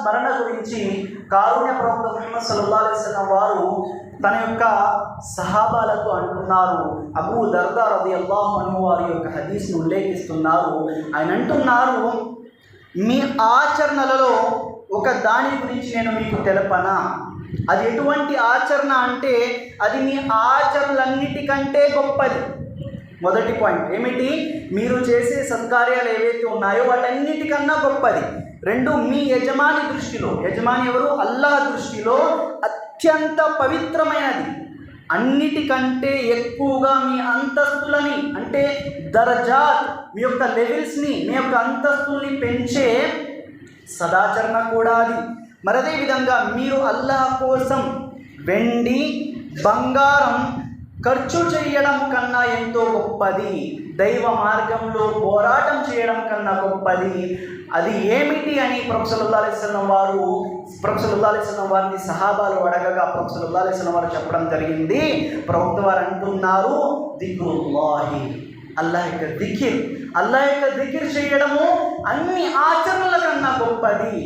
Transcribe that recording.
స్మరణ గురించి కారుణ్య ప్రవక్త ముహమ్మద్ సల్లల్లాహు అలైహి వారు తన యొక్క సహాబాలతో అంటున్నారు. అబూ దర్దా రది అల్లాహ్ అను వారి యొక్క హదీస్ను ఉల్లేఖిస్తున్నారు. ఆయన అంటున్నారు మీ ఆచరణలలో ఒక దాని గురించి నేను మీకు తెలపనా? అది ఎటువంటి ఆచరణ అంటే అది మీ ఆచరణలన్నిటికంటే గొప్పది. మొదటి పాయింట్ ఏమిటి? మీరు చేసే సత్కార్యాలు ఏవైతే ఉన్నాయో వాటన్నిటికన్నా గొప్పది. రెండు మీ యజమాని దృష్టిలో. యజమాని ఎవరు? అల్లాహ్ దృష్టిలో అత్యంత పవిత్రమైనది. అన్నిటికంటే ఎక్కువగా మీ అంతస్తులని అంటే దర్జాత్ మీ యొక్క లెవెల్స్ని మీ యొక్క అంతస్తుల్ని పెంచే సదాచరణ కూడా అది. మరి అదేవిధంగా మీరు అల్లాహ్ కోసం వెండి బంగారం ఖర్చు చేయడం కన్నా ఎంతో గొప్పది. దైవ మార్గంలో పోరాటం చేయడం కన్నా గొప్పది. అది ఏమిటి అని ప్రొఫెసర్ అలిస్లం వారు ప్రొఫెసర్ అలిస్లం వారిని సహాబాలు అడగగా ప్రొఫెసర్ అలిస్లం వారు చెప్పడం జరిగింది. ప్రవక్త వారు అంటున్నారు దిగురుల్లాహి అల్లాహ్ యొక్క దిఖిర్ అల్లాహ్ యొక్క దిఖిర్ చేయడము అన్ని ఆచరణల కన్నా గొప్పది.